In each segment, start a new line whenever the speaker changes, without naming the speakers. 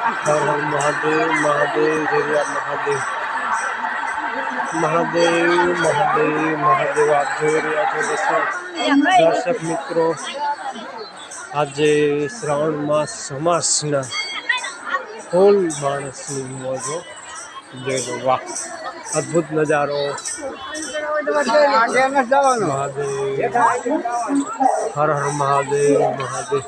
હર હર મહાદેવ મહાદેવ જય મહાદેવ મહાદેવ મહાદેવ મહાદેવ આપ જોઈ રહ્યા છો દર્શક દર્શક મિત્રો આજે શ્રાવણ માસ સમાસના ફૂલ માણસની મોજો જોઈ લો વાહ અદ્ભુત નજારો મહાદેવ હર હર મહાદેવ મહાદેવ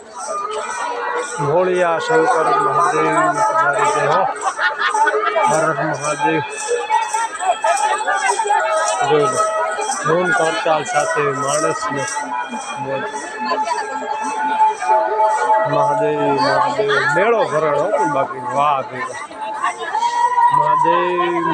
ભોળિયા શંકર મહાદેવ તમારી જય હો હર હર મહાદેવ જોઈ લો ધૂન કરતાલ સાથે માણસને મોજ. મહાદેવ મહાદેવ મેળો ભરાણો પણ બાકી વાહ ભાઈ વાહ. મહાદેવ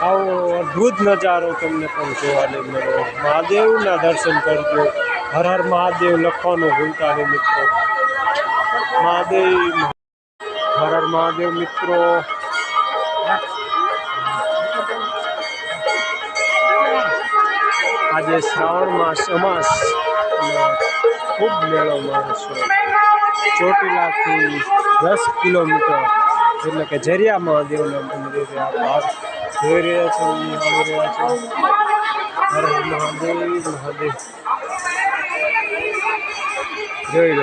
આવો અદ્ભુત નજારો તમને પણ જોવાને મળ્યો મહાદેવના દર્શન કરજો હર હર મહાદેવ લખવાનું ભૂલતા નહીં મિત્રો મહાદેવ હર હર મહાદેવ મિત્રો આજે શ્રાવણ માસ અમાસ અને ખૂબ મેળો માણસો ચોટીલાથી દસ કિલોમીટર એટલે કે ઝરિયા મહાદેવના મંદિરે આપ হয়ে আছে হয়ে আছে আর মহাদেব মহাদেব জয়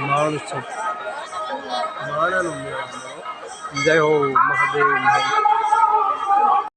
নারায়ণ নারায়ণ জয় হো মহাদেব মহাদেব